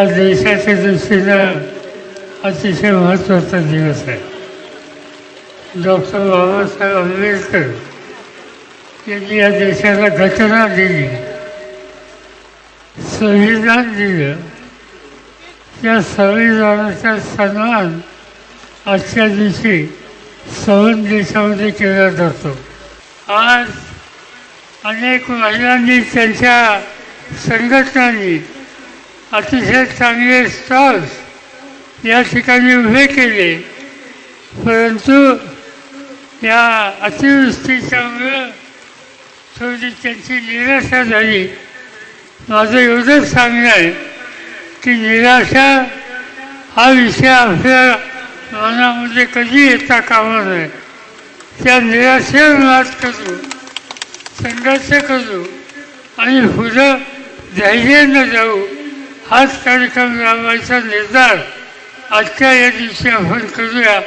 हा देशाच्या दृष्टीनं अतिशय महत्त्वाचा दिवस आहे. डॉक्टर बाबासाहेब आंबेडकर यांनी या देशाला घटना दिली. संविधान दिलं. या संविधानाचा सन्मान आजच्या दिवशी सवन देशामध्ये केला जातो. आज अनेक महिलांनी त्यांच्या संघटनांनी अतिशय चांगले स्टॉल्स या ठिकाणी उभे केले परंतु या अतिवृष्टीच्यामुळं थोडी त्यांची निराशा झाली. माझं एवढंच सांगणं आहे की निराशा हा विषय आपल्या मनामध्ये कधी येता कामा नये. त्या निराशेवर मात करू संघर्ष करू आणि पुढं धैर्यानं जाऊ. हाच कार्यक्रम राबवायचा निर्धार. आजच्या या दिवशी आपण करूया.